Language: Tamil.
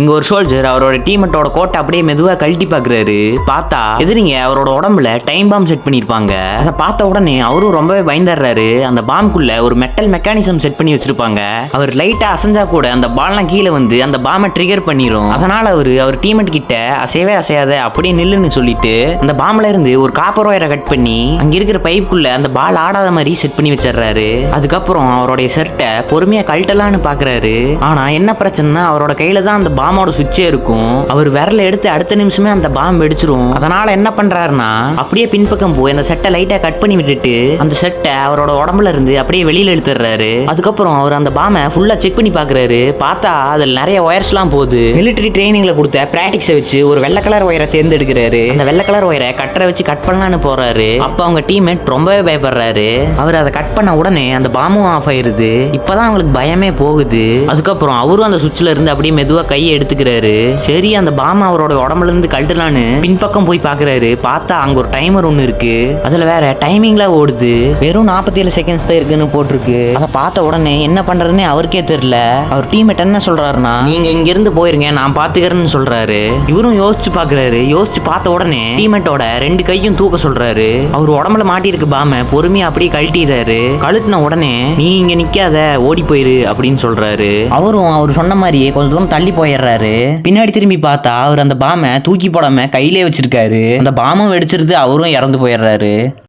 இங்க ஒரு சோல்ஜர் அவரோட டீமட்டோட கோட்டை அப்படியே மெதுவா கழட்டி பாக்குறாரு. பார்த்தா எதிரிங்க அவரோட உடம்புல டைம் பாம் செட் பண்ணிருப்பாங்க. அதை பார்த்த உடனே அவரும் ரொம்பவே பயந்துடுறாரு. அந்த பாம்புக்குள்ள ஒரு மெட்டல் மெக்கானிசம் செட் பண்ணி வச்சிருப்பாங்க. அவர் லைட்டா அசைஞ்சா கூட அந்த பால்லாம் கீழே வந்து அந்த பாம்பை ட்ரிகர் பண்ணிரும். அதனால அவரு அவர் டீமேட் கிட்ட அசையவே அசையாத அப்படியே நில்லுன்னு சொல்லிட்டு அந்த பாம்புல இருந்து ஒரு காப்பர் ஒயரை கட் பண்ணி அங்க இருக்கிற பைப்புக்குள்ள அந்த பால் ஆடாத மாதிரி செட் பண்ணி வச்சிடுறாரு. அதுக்கப்புறம் அவருடைய ஷர்ட்டை பொறுமையா கழட்டலான்னு பாக்குறாரு. ஆனா என்ன பிரச்சனைனா அவரோட கையில தான் அந்த பாமோட சுவிட்சே இருக்கும். அவர் விரல எடுத்து அடுத்த நிமிஷமே அந்த பாம் வெடிச்சிரும். அதனால என்ன பண்றாருன்னா அப்படியே பின்பக்கம் போய் அந்த செட்டை லைட்டா கட் பண்ணி விட்டுட்டு அந்த செட்டை அவரோட உடம்புல இருந்து அப்படியே வெளியில எடுத்துடுறாரு அதுக்கப்புறம் அவர் அந்த பாமை ஃபுல்லா செக் பண்ணி பாக்குறாரு. பார்த்தா அதுல நிறைய ஒயர்ஸ்லாம் போகுது. மிலிட்டரி ட்ரைனிங்ல கொடுத்த பிராக்டிக்ஸை வச்சு ஒரு வெள்ளை கலர் ஒயரை தேர்ந்தெடுக்கிறாரு. அந்த வெள்ளை கலர் ஒயரை கட்டரை வச்சு கட் பண்ணலான்னு போறாரு. அப்ப அவங்க டீம்மேட் ரொம்பவே பயப்படுறாரு. அவர் அதை கட் பண்ண உடனே அந்த பாமும் ஆஃப் ஆயிருது. இப்பதான் அவங்களுக்கு பயமே போகுது. அதுக்கப்புறம் அவரும் அந்த சுவிட்ச்ல இருந்து அப்படியே மெதுவா கையை எடுத்துக்கிறாரு. சரி அந்த பாம் அவரோட உடம்புல இருந்து கழட்டலான்னு பின்பக்கம் போய் பாக்குறாரு. பார்த்தா அங்க ஒரு டைமர் ஒன்னு இருக்கு. அதுல வேற டைமிங்ல ஓடுது. வெறும் 47 ஏழு செகண்ட்ஸ் தான் இருக்குன்னு போட்டிருக்கு. அதை பார்த்த உடனே என்ன பண்றதுன்னு அவருக்கே தெரியல. அவர் டீம்மேட் என்ன சொல்றாருன்னா நீங்க இங்க இருந்து போயிருங்க நான் பாத்துக்கிறேன்னு சொல்றாரு. இவரும் யோசிச்சு பாக்குறாரு. யோசிச்சு பார்த்த உடனே டீமெட்டோட ரெண்டு கையும் தூக்க சொல்றாரு. அவர் உடம்புல மாட்டிருக்கு பாம பொறுமையா அப்படியே கழட்டிடுறாரு. கழுட்டின உடனே நீ இங்க நிக்காத ஓடி போயிரு அப்படின்னு சொல்றாரு. அவரும் அவர் சொன்ன மாதிரியே கொஞ்ச தூரம் தள்ளி போயிடுறாரு. பின்னாடி திரும்பி பார்த்தா அவர் அந்த பாமை தூக்கி போடாம கையிலே வச்சிருக்காரு. அந்த பாமும் வெடிச்சிருது அவரும் இறந்து போயிடுறாரு.